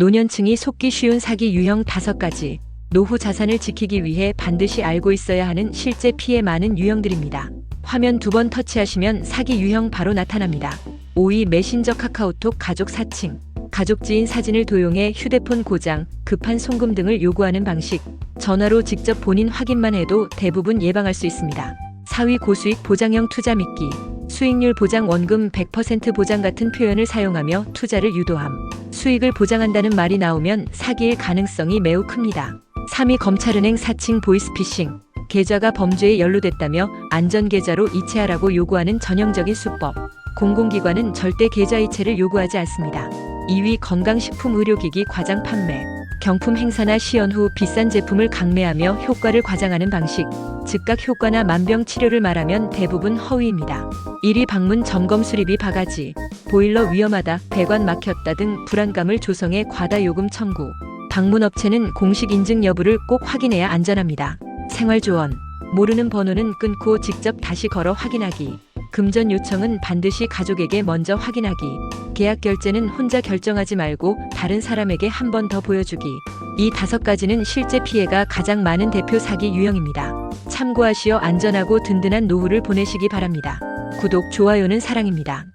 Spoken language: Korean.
노년층이 속기 쉬운 사기 유형 5가지. 노후 자산을 지키기 위해 반드시 알고 있어야 하는 실제 피해 많은 유형들입니다. 화면 두 번 터치하시면 사기 유형 바로 나타납니다. 5위 메신저 카카오톡 가족 사칭. 가족 지인 사진을 도용해 휴대폰 고장, 급한 송금 등을 요구하는 방식. 전화로 직접 본인 확인만 해도 대부분 예방할 수 있습니다. 4위 고수익 보장형 투자 믿기. 수익률 보장 원금 100% 보장 같은 표현을 사용하며 투자를 유도함. 수익을 보장한다는 말이 나오면 사기일 가능성이 매우 큽니다. 3위 검찰은행 사칭 보이스피싱. 계좌가 범죄에 연루됐다며 안전계좌로 이체하라고 요구하는 전형적인 수법. 공공기관은 절대 계좌 이체를 요구하지 않습니다. 2위 건강식품 의료기기 과장 판매. 경품 행사나 시연 후 비싼 제품을 강매하며 효과를 과장하는 방식. 즉각 효과나 만병 치료를 말하면 대부분 허위입니다. 1위 방문 점검 수리비 바가지. 보일러 위험하다, 배관 막혔다 등 불안감을 조성해 과다 요금 청구. 방문 업체는 공식 인증 여부를 꼭 확인해야 안전합니다. 생활 조언. 모르는 번호는 끊고 직접 다시 걸어 확인하기. 금전 요청은 반드시 가족에게 먼저 확인하기. 계약 결제는 혼자 결정하지 말고 다른 사람에게 한 번 더 보여주기. 이 다섯 가지는 실제 피해가 가장 많은 대표 사기 유형입니다. 참고하시어 안전하고 든든한 노후를 보내시기 바랍니다. 구독, 좋아요는 사랑입니다.